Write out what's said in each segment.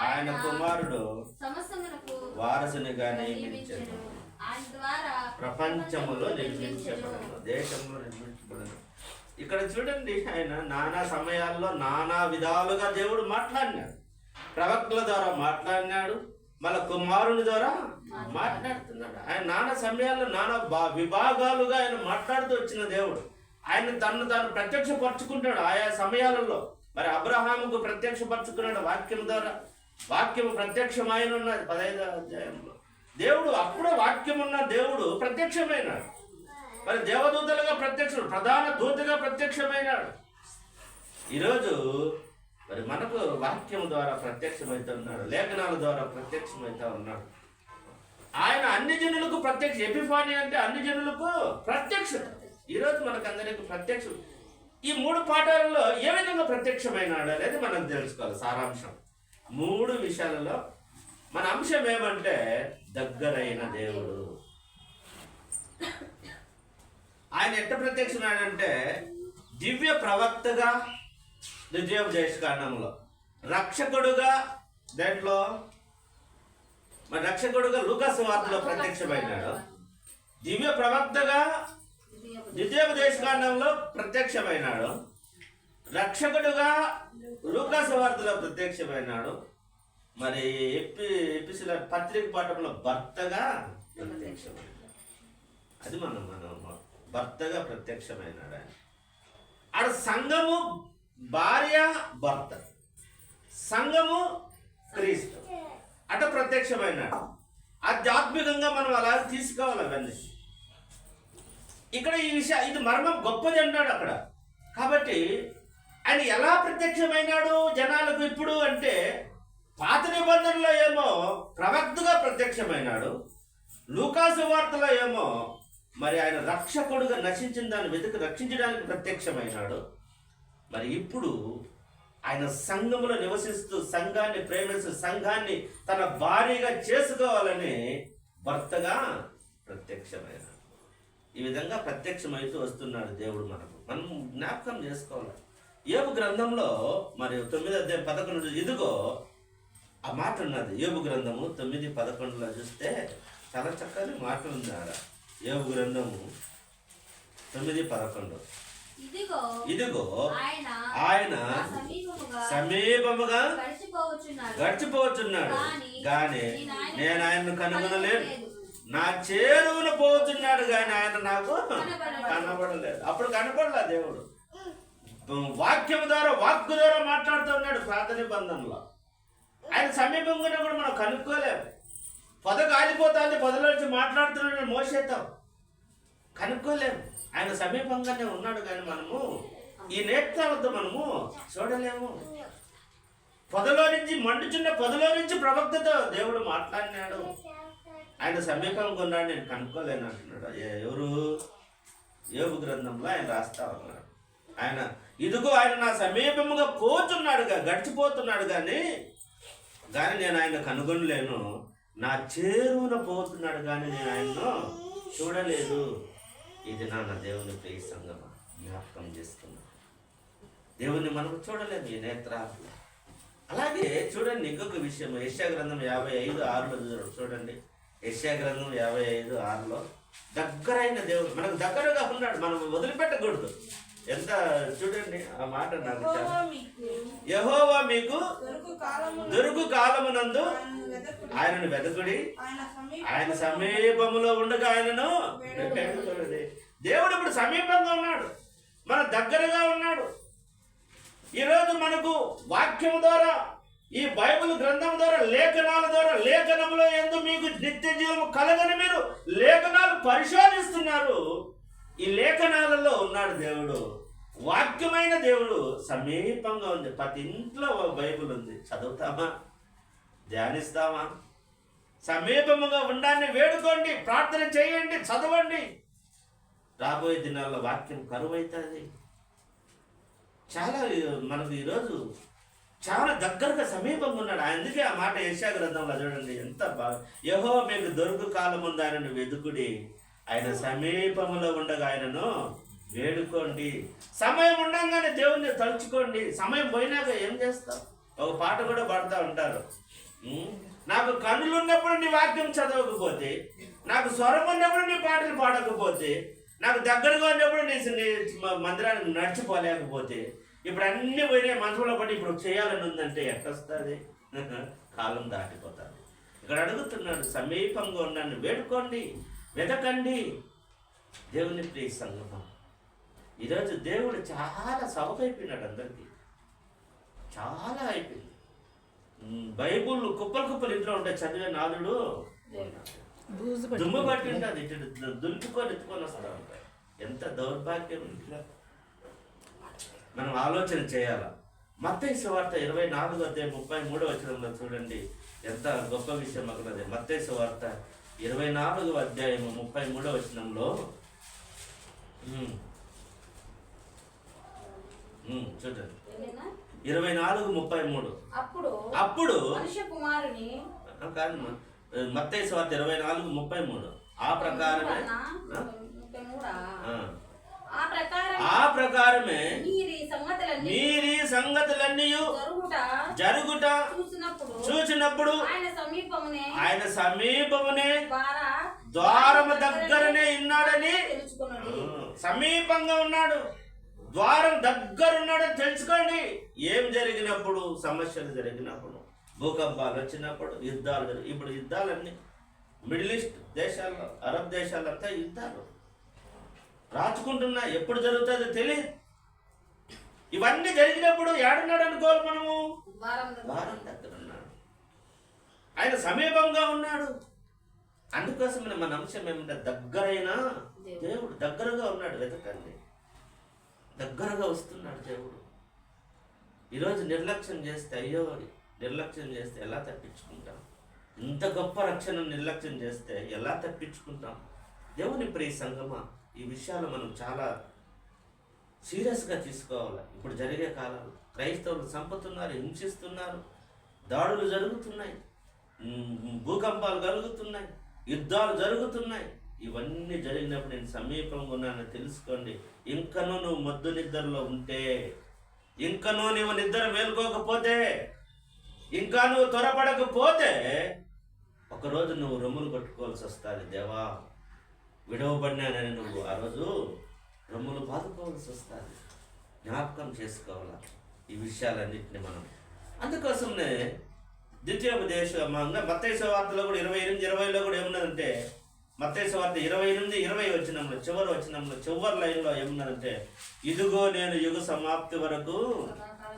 ఆయన కుమారుడు వారసునిగా ద్వారా ప్రపంచములో నిర్మించబడను. దేశంలో నిర్మించబడను. ఇక్కడ చూడండి ఆయన నానా సమయాల్లో నానా విధాలుగా దేవుడు మాట్లాడినాడు. ప్రవక్తల ద్వారా మాట్లాడినాడు. మళ్ళా కుమారుని ద్వారా మాట్లాడుతున్నాడు. ఆయన నానా సమయాల్లో నానా విభాగాలుగా ఆయన మాట్లాడుతూ వచ్చిన దేవుడు. ఆయన తను తాను ప్రత్యక్షపరచుకుంటాడు ఆయా సమయాలలో. మరి అబ్రహాముకు ప్రత్యక్షపరచుకున్నాడు వాక్యం ద్వారా. వాక్యం ప్రత్యక్షమైన ఉన్నది పదహైదో అధ్యాయంలో. దేవుడు అప్పుడే వాక్యం ఉన్న దేవుడు ప్రత్యక్షమైనాడు. మరి దేవదూతలుగా ప్రత్యక్షుడు ప్రధాన దూతగా ప్రత్యక్షమైనాడు. ఈరోజు మరి మనకు వాక్యం ద్వారా ప్రత్యక్షమవుతా ఉన్నాడు లేఖనాల ద్వారా ప్రత్యక్షమవుతా ఉన్నాడు. ఆయన అన్ని జనులకు ప్రత్యక్ష ఎపిఫాని అంటే అన్ని జనులకు ప్రత్యక్షత ఈరోజు మనకందరికి ప్రత్యక్షం ఈ మూడు పాఠాలలో ఏ విధంగా ప్రత్యక్షమైనాడు అనేది మనం తెలుసుకోవాలి. సారాంశం. మూడు విషయాలలో మన అంశం ఏమంటే దగ్గరైన దేవుడు. ఆయన ఎట్ట ప్రత్యక్షమైనంటే దివ్య ప్రవక్తగా ద్వితీయోపదేశ కాండంలో రక్షకుడుగా దాంట్లో? మరి రక్షకుడుగా లుకస్ వార్తలో ప్రత్యక్షమైనాడు. దివ్య ప్రవక్తగా ద్వితీయోపదేశకాండంలో ప్రత్యక్షమైనాడు. రక్షకుడుగా లూకాసవార్తలో ప్రత్యక్షమైనాడు. మరి ఎపి ఎపిసిల పత్రిక పాఠంలో భర్తగా ప్రత్యక్షమైనాడు. అది మనం మనం భర్తగా ప్రత్యక్షమైనాడు ఆయన. ఆడ సంఘము భార్య భర్త. సంఘము క్రీస్తు. అట ప్రత్యక్షమైనాడు. ఆధ్యాత్మికంగా మనం అలా తీసుకోవాలి అవన్నీ. ఇక్కడ ఈ విషయం ఇది మర్మం గొప్పది అన్నాడు అక్కడ. కాబట్టి ఆయన ఎలా ప్రత్యక్షమైనాడు జనాలకు ఇప్పుడు అంటే పాత నిబంధనలో ఏమో ప్రవక్తగా ప్రత్యక్షమైనాడు లూకాసు వార్తలో ఏమో మరి ఆయన రక్షకుడుగా నశించిన దాన్ని వెతుకు రక్షించడానికి ప్రత్యక్షమైనాడు. మరి ఇప్పుడు ఆయన సంఘములో నివసిస్తూ సంఘాన్ని ప్రేమిస్తూ సంఘాన్ని తన భార్యగా చేసుకోవాలని భర్తగా ప్రత్యక్షమైనాడు. ఈ విధంగా ప్రత్యక్షమైతూ వస్తున్నాడు దేవుడు మనకు. మనం జ్ఞాపకం చేసుకోవాలి. యోగు గ్రంథంలో మరి తొమ్మిది అధ్యాయం పదకొండు ఇదిగో ఆ మాట ఉన్నది. యోగు గ్రంథము తొమ్మిది పదకొండులో చూస్తే చాలా చక్కని మాట ఉంది ఆడ యోగు గ్రంథము తొమ్మిది పదకొండు. ఇదిగో ఇదిగో ఆయన సమీపముగా సమీపముగా గడిచిపోవచ్చున్నాడు. కానీ నేను ఆయన్ను కనుగొనలేను. నా చేరువున పోతున్నాడు కానీ ఆయన నాకు కనబడలేదు. అప్పుడు కనబడలే దేవుడు? వాక్యం ద్వారా వాక్కు ద్వారా మాట్లాడుతున్నాడు ప్రార్థన నిబంధనలో. ఆయన సమీపంగా కూడా మనం కనుక్కోలేము. పొద కాలిపోతుంది పొదలో నుంచి మాట్లాడుతున్నాడు మోసేతాం కనుక్కోలేము. ఆయన సమీపంగానే ఉన్నాడు కానీ మనము ఈ నేత్రాలతో మనము చూడలేము. పొదలో నుంచి మండుచున్న పొదలో నుంచి ప్రవక్తతో దేవుడు మాట్లాడినాడు. ఆయన సమీపంగా ఉన్నాడు నేను కనుక్కోలేను అంటున్నాడు. ఏ- ఎవరు? యోగు గ్రంథంలో ఆయన రాస్తా ఉన్నాడు. ఆయన ఇదిగో ఆయన నా సమీపముగా పోతున్నాడుగా గడిచిపోతున్నాడు కానీ కానీ నేను ఆయన కనుగొనలేను. నా చేరువున పోతున్నాడు కానీ నేను ఆయన్ను చూడలేదు. ఇది నా నా దేవుని ప్రియ సంగమ జ్ఞాపకం చేసుకున్నా. దేవుణ్ణి మనకు చూడలేము ఈ నేత్రాలు అలాగే చూడండి ఇంకొక విషయం. యశా గ్రంథం యాభై ఐదు ఆరులో చూడండి. యశ్యా గ్రంథం యాభై ఐదు ఆరులో దగ్గరైన దేవుడు మనకు దగ్గరగా ఉన్నాడు మనం వదిలిపెట్టకూడదు. ఎంత చూడండి ఆ మాట నాకు యెహోవా మీకు దొరుకు కాలమున దొరుకు కాలమునందు ఆయనను వెదకుడి ఆయన సమీప ఆయన సమీపములో ఉండగా ఆయనను. దేవుడు ఇప్పుడు సమీపంగా ఉన్నాడు మన దగ్గరగా ఉన్నాడు. ఈరోజు మనకు వాక్యం ద్వారా ఈ బైబిల్ గ్రంథం ద్వారా లేఖనాల ద్వారా లేఖనంలో ఎందు మీకు నిత్య జీవము కలగని మీరు లేఖనాలు పరిశోధిస్తున్నారు. ఈ లేఖనాలలో ఉన్నాడు దేవుడు. వాక్యమైన దేవుడు. సమీపంగా ఉంది. ప్రతి ఇంట్లో బైబిల్ ఉంది. చదువుతామా? ధ్యానిస్తామా? సమీపముగా ఉండాన్ని వేడుకోండి. ప్రార్థన చేయండి. చదవండి. రాబోయే దినాల్లో వాక్యం కరువైతుంది. చాలా మనకు ఈరోజు చాలా దగ్గరగా సమీపంగా ఉన్నాడు. అందుకే ఆ మాట యశా గ్రంథంలో చూడండి. ఎంత బాగా యహో మీకు దొరుకు కాలం ఉంది ఆయనను వెతుకుడి ఆయన సమీపంలో ఉండగా ఆయనను వేడుకోండి. సమయం ఉండగానే దేవుణ్ణి తలుచుకోండి. సమయం పోయినాక ఏం చేస్తాం ఒక పాట కూడా పాడుతూ ఉంటారు. నాకు కన్నులు ఉన్నప్పుడు నీ వాక్యం చదవకపోతే నాకు స్వరం ఉన్నప్పుడు నీ పాటలు పాడకపోతే నాకు దగ్గరగా ఉన్నప్పుడు నీ మందిరానికి నడిచిపోలేకపోతే ఇప్పుడు అన్ని పోయినాయి మనసులో పడి ఇప్పుడు చేయాలని ఉందంటే ఎట్టొస్తుంది? కాలం దాటిపోతుంది. ఇక్కడ అడుగుతున్నాడు సమీపంగా ఉన్నాను వేడుకోండి వెతకండి దేవుని ప్రియ సంగమం. ఈరోజు దేవుడు చాలా సవకైపోయినాడు అందరికీ. చాలా అయిపోయింది. బైబుల్ కుప్పలు కుప్పలు ఇంట్లో ఉంటాయి చదివే నాదుడు దుమ్ము పట్టి ఉంటుంది ఇటు దులుపుకొని ఎత్తుకొని వస్తా ఉంటాయి ఎంత దౌర్భాగ్యం ఇంట్లో. మనం ఆలోచన చేయాల? మత్తయి సువార్త ఇరవై నాలుగు అధ్యాయం ముప్పై మూడో వచనంలో చూడండి. ఎంత గొప్ప విషయం అక్కడ మత్తయి సువార్త ఇరవై నాలుగు అధ్యాయం ముప్పై మూడో వచనంలో. ఉమ్, చూడండి? ఇరవై నాలుగు ముప్పై మూడు. అప్పుడు అప్పుడు కుమారుని కాదు సువార్త ఇరవై నాలుగు ముప్పై మూడు. ఆ ప్రకారమే. ఆ, ఆ ప్రకారం ఆ ప్రకారమే మీరు సంగతులన్నీ జరుగుట చూసినప్పుడు ఆయన సమీపమునే ద్వారము దగ్గరనే ఉన్నాడని సమీపంగా ఉన్నాడు. ద్వారం దగ్గర ఉన్నాడని తెలుసుకోండి. ఏం జరిగినప్పుడు? సమస్యలు జరిగినప్పుడు భూకంపాలు వచ్చినప్పుడు యుద్ధాలు ఇప్పుడు యుద్ధాలన్నీ మిడిల్ ఈస్ట్ దేశాల్లో అరబ్ దేశాలంతా యుద్ధాలు. రాచుకుంటున్నా ఎప్పుడు జరుగుతుందో తెలియదు ఇవన్నీ జరిగినప్పుడు ఏడున్నాడు అనుకోవాలి మనము? దగ్గర. ద్వారం దగ్గర ఉన్నాడు. ఆయన సమీపంగా ఉన్నాడు. అందుకోసం మన అంశం ఏమంటే దగ్గరైన దేవుడు. దగ్గరగా ఉన్నాడు వెతకండి. దగ్గరగా వస్తున్నాడు దేవుడు. ఈరోజు నిర్లక్ష్యం చేస్తే అయ్యో నిర్లక్ష్యం చేస్తే ఎలా తప్పించుకుంటాం? ఇంత గొప్ప రక్షణ నిర్లక్ష్యం చేస్తే ఎలా తప్పించుకుంటాం? దేవుని ప్రియ సంగమా ఈ విషయాలు మనం చాలా సీరియస్గా తీసుకోవాలి. ఇప్పుడు జరిగే కాలంలో. క్రైస్తవులు చంపుతున్నారు హింసిస్తున్నారు. దాడులు జరుగుతున్నాయి. భూకంపాలు కలుగుతున్నాయి. యుద్ధాలు జరుగుతున్నాయి. ఇవన్నీ జరిగినప్పుడు నేను సమీపంగా ఉన్నానని తెలుసుకోండి. ఇంకనూ నువ్వు మద్దు నిద్రలో ఉంటే ఇంకనూ నువ్వు నిద్ర మేలుకోకపోతే ఇంకా నువ్వు త్వరపడకపోతే ఒకరోజు నువ్వు రొమ్ములు కొట్టుకోవాల్సి వస్తుంది దేవా. విడవబడినానని నువ్వు ఆ రోజు రొమ్ములు బాదుకోవాల్సి వస్తుంది. జ్ఞాపకం చేసుకోవాలా? ఈ విషయాలన్నింటినీ మనం. అందుకోసమే ద్వితీయోపదేశంగా మత్తయ్య వార్తలో కూడా ఇరవై ఎనిమిది ఇరవైలో కూడా ఏమున్నదంటే మత్తయ్య వార్త ఇరవై ఎనిమిది ఇరవై వచ్చినంలో చివరి వచ్చినంలో చివరి లైన్లో ఏమున్నదంటే ఇదిగో నేను యుగ సమాప్తి వరకు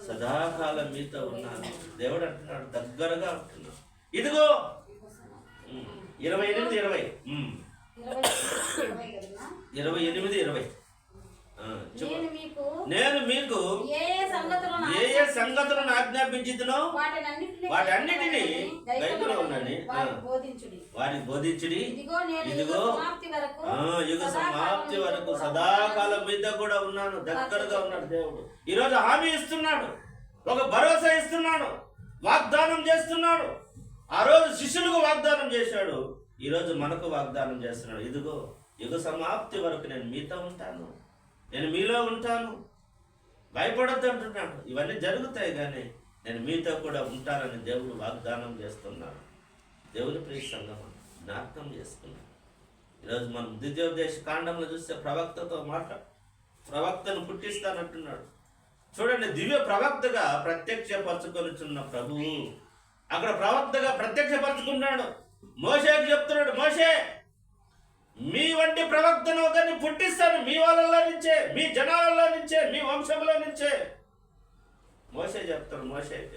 సదాకాలం మీతో ఉన్నాను. దేవుడు అంటున్నాడు దగ్గరగా అంటున్నాడు ఇదిగో! ఇరవై ఎనిమిది ఇరవై. ఇరవై ఎనిమిది ఇరవై. నేను మీకు ఏ ఏ సంగతులను ఆజ్ఞాపించుతునో వాటన్నిటిని గైకొన ఉన్నని, వారికి ఆ. బోధించుడి. ఇదిగో యుగ సమాప్తి వరకు సదాకాలం మీద కూడా ఉన్నాను. దగ్గరగా ఉన్నాడు దేవుడు. ఈరోజు హామీ ఇస్తున్నాడు. ఒక భరోసా ఇస్తున్నాడు. వాగ్దానం చేస్తున్నాడు. ఆ రోజు శిష్యులకు వాగ్దానం చేశాడు. ఈరోజు మనకు వాగ్దానం చేస్తున్నాడు ఇదిగో యుగ సమాప్తి వరకు నేను మీతో ఉంటాను. నేను మీలో ఉంటాను. భయపడద్దు అంటున్నాడు. ఇవన్నీ జరుగుతాయి కానీ నేను మీతో కూడా ఉంటానని దేవుడు వాగ్దానం చేస్తున్నాడు. దేవుని ప్రియ సంగమం జ్ఞాపకం చేసుకున్నాడు ఈరోజు మనం ద్వితీయోపదేశ కాండంలో చూస్తే ప్రవక్తతో మాట ప్రవక్తను పుట్టిస్తానంటున్నాడు. చూడండి దివ్య ప్రవక్తగా ప్రత్యక్షపరచుకొనిచున్న ప్రభువు అక్కడ ప్రవక్తగా ప్రత్యక్షపరచుకున్నాడు. మోషేకి చెప్తున్నాడు మోసే మీ వంటి ప్రవక్తను ఒకరిని పుట్టిస్తాను. మీ వాళ్ళలో నుంచే మీ జనాలలో నుంచే మీ వంశంలో నుంచే. మోసే చెప్తాడు మోసే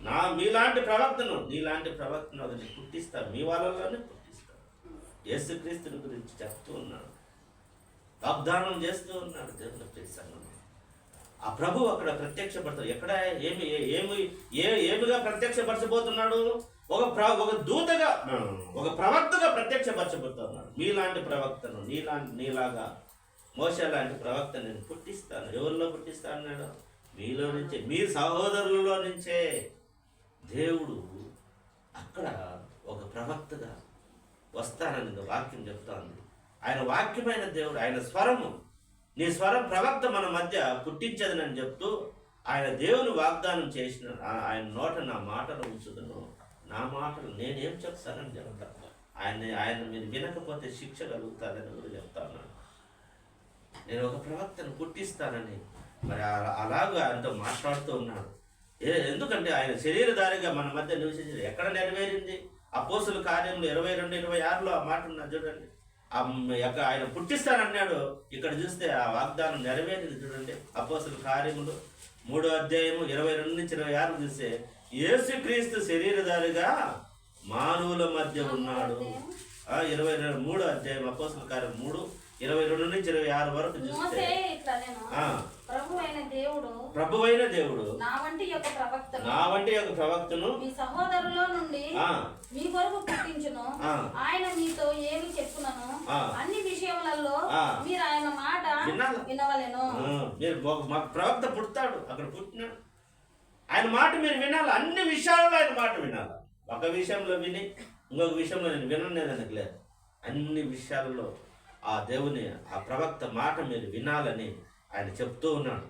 నా మీలాంటి ప్రవక్తను నీలాంటి ప్రవక్తను ఒకరిని పుట్టిస్తాను. మీ వాళ్ళలోనే పుట్టిస్తాను. యేసుక్రీస్తుని గురించి చెప్తూ ఉన్నాడు. వాగ్దానం చేస్తూ ఉన్నాడు దేవుని ప్రసంగం ఆ ప్రభు అక్కడ ప్రత్యక్షపడతాడు. ఎక్కడ ఏమి ఏ- ఏమి ఏ ఏమిగా ప్రత్యక్షపరచబోతున్నాడు? ఒక ప్ర ఒక దూతగా ఒక ప్రవక్తగా ప్రత్యక్షపరచబోతున్నాడు మీలాంటి ప్రవక్తను నీలాంటి నీలాగా మోస లాంటి ప్రవక్త నేను పుట్టిస్తాను. ఎవరిలో పుట్టిస్తాను అన్నాడు మీలో నుంచే. మీ సహోదరులలో నుంచే. దేవుడు అక్కడ ఒక ప్రవక్తగా వస్తానని వాక్యం చెప్తోంది. ఆయన వాక్యమైన దేవుడు ఆయన స్వరము. నీ స్వరం ప్రవక్త మన మధ్య పుట్టించదనని చెప్తూ ఆయన దేవుని వాగ్దానం చేసిన ఆయన నోట నా మాటలు ఉంచుదును. నా మాటలు నేనేం చెప్తానని చెప్తాను. ఆయన ఆయన మీరు వినకపోతే శిక్ష కలుగుతారని కూడా చెప్తా నేను ఒక ప్రవక్తను పుట్టిస్తానని మరి అలా- అలాగా ఆయనతో మాట్లాడుతూ ఉన్నాడు ఏ ఎందుకంటే ఆయన శరీరధారిగా మన మధ్య నివసించింది ఎక్కడ నెరవేరింది? అపోసుల కార్యములు ఇరవై రెండు ఇరవై ఆరులో ఆ మాట ఉన్నది చూడండి. యొక్క ఆయన పుట్టిస్తానన్నాడు. ఇక్కడ చూస్తే ఆ వాగ్దానం నెరవేరింది చూడండి. అపోసుల కార్యములు మూడో అధ్యాయము ఇరవై రెండు నుంచి ఇరవై ఆరు చూస్తే యేసుక్రీస్తు శరీరధారిగా మానవుల మధ్య ఉన్నాడు. ఆ ఇరవై రెండు మూడో అధ్యాయం అపోసుల కార్యం మూడు ఇరవై రెండు నుంచి ఇరవై ఆరు వరకు చూస్తే. ప్రభువైన దేవుడు నా వంటి యొక్క ప్రవక్తను మీ సహోదరులో నుండి మీ కొరకు పుట్టించును. ఆయన మీతో ఏమి చెప్పునను. అన్ని విషయములలో. మీరు ఆయన మాట. వినవలెను. మీరు మాకు ప్రవక్త పుడతాడు. అక్కడ పుట్టినాడు. ఆయన మాట మీరు వినాలి. అన్ని విషయాల్లో ఆయన మాట వినాలి. ఒక విషయంలో విని ఇంకొక విషయంలో నేను వినలేదని లేదు అన్ని విషయాల్లో ఆ దేవుని ఆ ప్రవక్త మాట మీరు వినాలని ఆయన చెప్తూ ఉన్నాడు.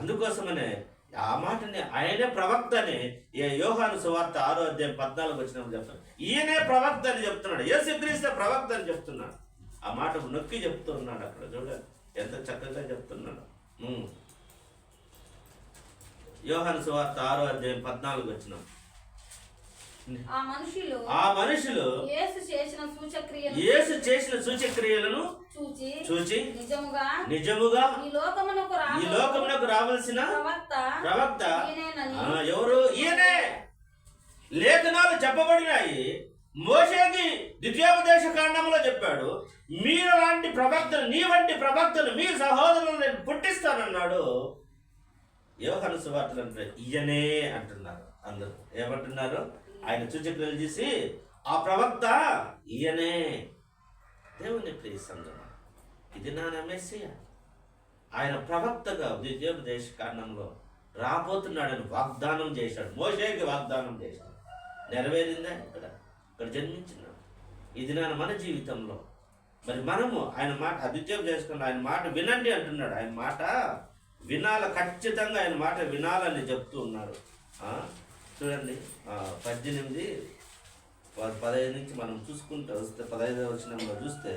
అందుకోసమనే ఆ మాటని ఆయనే ప్రవక్త అని ఏ యోహాను సువార్త ఆరో అధ్యాయం పద్నాలుగు వచ్చినప్పుడు చెప్తాడు ఈయనే ప్రవక్త అని చెప్తున్నాడు. ఏ యేసుక్రీస్తే ప్రవక్త అని చెప్తున్నాడు. ఆ మాట నొక్కి చెప్తూ ఉన్నాడు అక్కడ. చూడండి ఎంత చక్కగా చెప్తున్నాడు. యోహాను సువార్త ఆరో అధ్యాయం పద్నాలుగు వచ్చిన ఆ మనుషులు యేసు చేసిన సూచక్రియలు యేసు చేసిన సూచక్రియలను చూచి చూచి నిజముగా నిజముగా ఈ లోకమునకు ఈ రాబో లోకమునకు రావాల్సిన ప్రవక్త ఎవరు? ఈయనే. లేఖనాలు చెప్పబడినాయి. మోషేకి ద్వితీయోపదేశ కాండంలో చెప్పాడు మీరు లాంటి ప్రవక్తలు నీ వంటి ప్రవక్తలు మీ సహోదరులను నేను పుట్టిస్తానన్నాడు. యోహాను సువార్తలు అంటే ఈయనే అంటున్నారు అందరూ. ఏమంటున్నారు? ఆయన సూచక్రియలు చేసి ఆ ప్రవక్త ఈయనే. దేవుని ప్రియ సంగమ ఇది నా నమేసియ. ఆయన ప్రవక్తగా ద్వితీయోపదేశ కారణంలో రాబోతున్నాడని వాగ్దానం చేశాడు. మోషేకి వాగ్దానం చేశాడు. నెరవేరిందా ఇక్కడ? ఇక్కడ జన్మించినాడు ఇది నా మన జీవితంలో మరి మనము ఆయన మాట అద్వితీయం చేసుకున్న ఆయన మాట వినండి అంటున్నాడు. ఆయన మాట వినాల ఖచ్చితంగా ఆయన మాట వినాలని చెప్తూ ఉన్నారు. చూడండి పద్దెనిమిది పదహైదు నుంచి మనం చూసుకుంటూ వస్తే పదహైదు వచ్చిన చూస్తే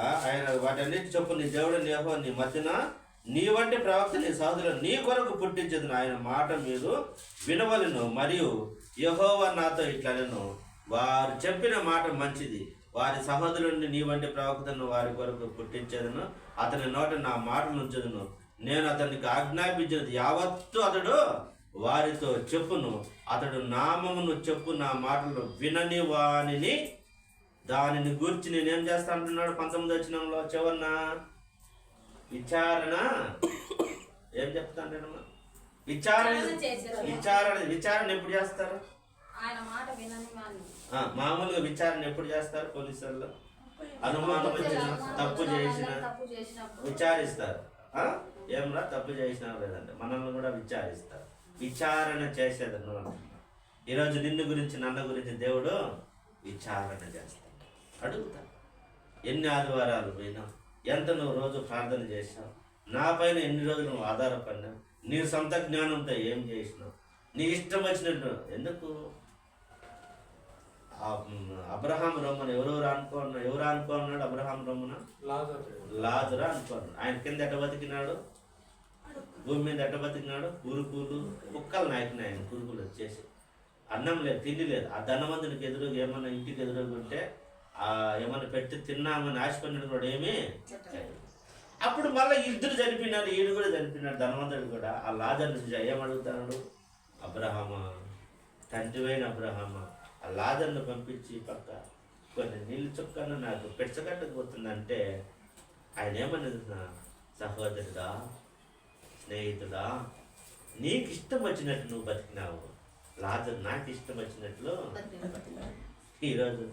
ఆయన వాటన్నిటి చెప్పు నీ దేవుడు నీ నీ మధ్యన నీ వంటి ప్రవక్త నీ సహోదరులు నీ కొరకు పుట్టించదు ఆయన మాట మీరు వినవలను. మరియు యహోవ నాతో ఇట్లను వారు చెప్పిన మాట మంచిది. వారి సహోదరుని నీ వంటి ప్రవక్తను వారి కొరకు పుట్టించేదను. అతని నోట నా మాటలు ఉంచదును. నేను అతనికి ఆజ్ఞాపించినది యావత్తు అతడు వారితో చెప్పును. అతడు నామమును చెప్పు నా మాటలు వినని వానిని దానిని గురించి నేనేం చేస్తా అంటున్నాడు పంతొమ్మిది వచ్చినంలో చివరిన? విచారణ? ఏం చెప్తాను విచారణ? విచారణ. విచారణ విచారణ ఎప్పుడు చేస్తారు? మామూలుగా విచారణ ఎప్పుడు చేస్తారు పోలీసులు అనుమానం వచ్చిన తప్పు చేసిన విచారిస్తారు? ఏమరా తప్పు చేసినా లేదంటే మనల్ని కూడా విచారిస్తారు. విచారణ చేసేదను అంటున్నాడు. ఈరోజు నిన్ను గురించి నన్న గురించి దేవుడు విచారణ చేస్తాడు. అడుగుతా ఎన్ని ఆదివారాలు పోయినా ఎంత నువ్వు రోజు ప్రార్థన చేసావు నా పైన ఎన్ని రోజులు నువ్వు ఆధారపడినావు నీ సొంత జ్ఞానంతో ఏం చేసినావు నీ ఇష్టం వచ్చినట్టు ఎందుకు? అబ్రహాం రొమ్మను ఎవరెవరు అనుకోన్నా ఎవరు అనుకోన్నాడు అబ్రహాం రొమ్మన? లాజరా. అనుకోన్నాడు ఆయన కింద ఎట్ట బతికినాడు. భూమి మీద ఎట్ట బతికినాడు? కురుకులు కుక్కలు నాయకుని ఆయన కురుకులు వచ్చేసి. అన్నం లేదు తిండి లేదు. ఆ ధనవంతునికి ఎదురుగా ఏమన్నా ఇంటికి ఎదురుగా ఉంటే ఆ ఏమన్నా పెట్టి తిన్నామని ఆశపడినాడు కూడా ఏమీ అప్పుడు మళ్ళీ ఇద్దరు చనిపోయినారు ఈయన కూడా చనిపోయినాడు ధనవంతుడు కూడా. ఆ లాజర్ నుంచి ఏమడుగుతాడు అబ్రహమా తండ్రివైన అబ్రహమా ఆ లాజర్ను పంపించి పక్క కొన్ని నీళ్ళు చుక్కను నాకు పెచ్చగట్టకపోతుందంటే ఆయన ఏమన్నది సహోదరుడా స్నేహితుడా? నీకు ఇష్టం వచ్చినట్టు నువ్వు బతికినావు. లాజర్ నాకు ఇష్టం వచ్చినట్లు ఈరోజు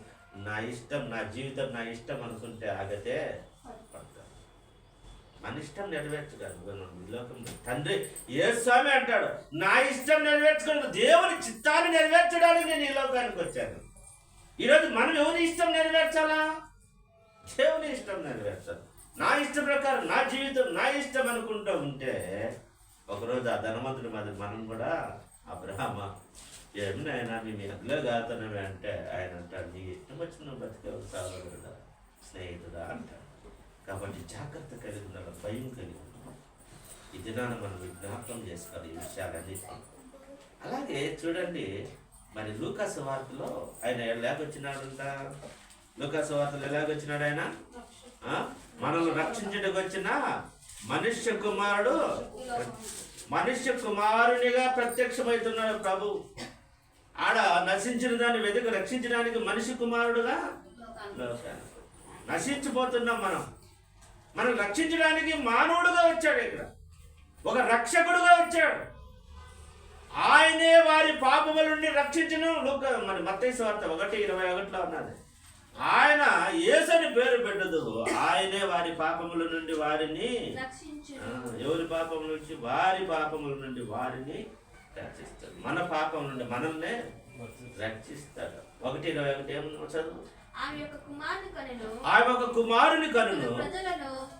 నా ఇష్టం నా జీవితం నా ఇష్టం అనుకుంటే ఆగతే పడతాను మన ఇష్టం నెరవేర్చగలను ఈ లోకంలో. తండ్రి ఏ స్వామి అంటాడు నా ఇష్టం నెరవేర్చుకుని దేవుని చిత్తాన్ని నెరవేర్చడానికి నేను ఈ లోకానికి వచ్చాను. ఈరోజు మనం ఎవరి ఇష్టం నెరవేర్చాలా? దేవుని ఇష్టం నెరవేర్చాలి. నా ఇష్టం ప్రకారం నా జీవితం నా ఇష్టం అనుకుంటూ ఉంటే ఒకరోజు ఆ ధనవంతుడి మీద మనం కూడా అబ్రహమ ఏమి నాయన మేము ఎట్లా అంటే ఆయన అంటాడు నీ ఇష్టం వచ్చిన బతికే సహోదరుడా స్నేహితుడా అంటాడు. కాబట్టి జాగ్రత్త కలిగి ఉండాలి భయం కలిగి ఉండాలి. ఈ దినాన మనం జ్ఞాపకం చేసుకోవాలి ఈ విషయాలన్నీ. అలాగే చూడండి మరి లూకాస్ వార్తలో ఆయన ఎలాగొచ్చినాడంట? లూకాస్ వార్తలు ఎలాగొచ్చినాడు ఆయన? మనల్ని రక్షించడానికి వచ్చిన మనుష్య కుమారుడు మనుష్య కుమారునిగా ప్రత్యక్షమవుతున్నాడు ప్రభు. ఆడ నశించిన దాన్ని వెతుకు రక్షించడానికి మనిషి కుమారుడుగా నశించిపోతున్నాం మనం. మనం రక్షించడానికి మానవుడుగా వచ్చాడు ఇక్కడ. ఒక రక్షకుడుగా వచ్చాడు. ఆయనే వారి పాపముల నుండి రక్షించను. లోక మన మత్తయి వార్త ఒకటి ఇరవై ఒకటిలో ఉన్నది ఆయన యేసని పేరు పెట్టదు ఆయనే వారి పాపముల నుండి వారిని ఎవరి పాపం నుంచి? వారి పాపముల నుండి వారిని రక్షిస్తాడు. మన పాపం నుండి మనల్ని రక్షిస్తాడు. ఒకటి ఇరవై ఒకటి ఏమన్నా చదువు? ఆమె ఒక కుమారుని కనును.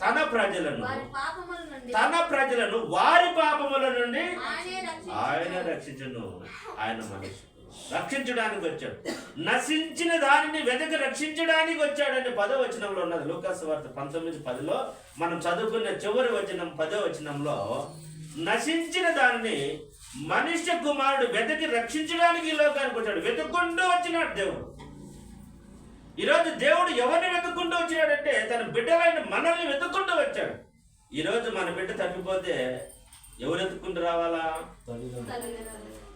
తన ప్రజలను. పాపముల తన ప్రజలను వారి పాపముల నుండి ఆయనే రక్షించును. ఆయన రక్షించను. ఆయన మనిషి. రక్షించడానికి వచ్చాడు. నశించిన దానిని వెతకి రక్షించడానికి వచ్చాడని పదో వచనంలో ఉన్నది. లూకాసు వార్త పంతొమ్మిది పదిలో మనం చదువుకున్న చివరి వచనం పదో వచనంలో నశించిన దానిని మనుష్య కుమారుడు వెతకి రక్షించడానికి ఈ లోకానికి వచ్చాడు. వెతుక్కుంటూ వచ్చినాడు దేవుడు. ఈరోజు దేవుడు ఎవరిని వెతుక్కుంటూ వచ్చినాడంటే తన బిడ్డలైన మనల్ని వెతుక్కుంటూ వచ్చాడు. ఈరోజు మన బిడ్డ తప్పిపోతే ఎవరు ఎత్తుకుంటూ రావాలా? తల్లిదండ్రులు.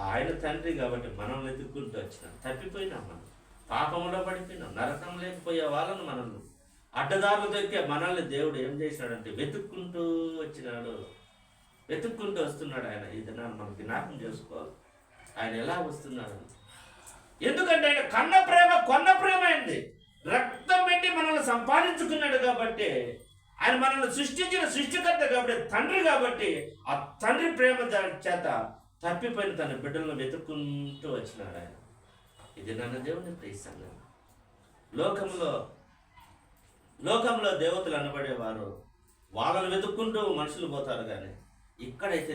ఆయన తండ్రి కాబట్టి మనం వెతుక్కుంటూ వచ్చినాం. తప్పిపోయినాం మనం. పాపంలో పడిపోయినాం. నరకం లేకపోయే వాళ్ళను మనల్ని అడ్డదారులు దొరికే మనల్ని దేవుడు ఏం చేసినాడంటే వెతుక్కుంటూ వచ్చినాడు. వెతుక్కుంటూ వస్తున్నాడు ఆయన. ఈ దినాన్ని మనం జ్ఞాపం చేసుకోవాలి. ఆయన ఎలా వస్తున్నాడు? ఎందుకంటే ఆయన కన్న ప్రేమ కొన్న ప్రేమ అయింది రక్తం పెట్టి మనల్ని సంపాదించుకున్నాడు కాబట్టి ఆయన మనల్ని సృష్టించిన సృష్టికర్త కాబట్టి తండ్రి కాబట్టి ఆ తండ్రి ప్రేమ చేత తప్పిపోయిన తన బిడ్డలను వెతుక్కుంటూ వచ్చినాడు ఆయన. ఇది నన్న దేవుని ప్రీస్తాను లోకంలో లోకంలో దేవతలు అనబడేవారు. వాళ్ళని వెతుక్కుంటూ మనుషులు పోతారు కానీ ఇక్కడైతే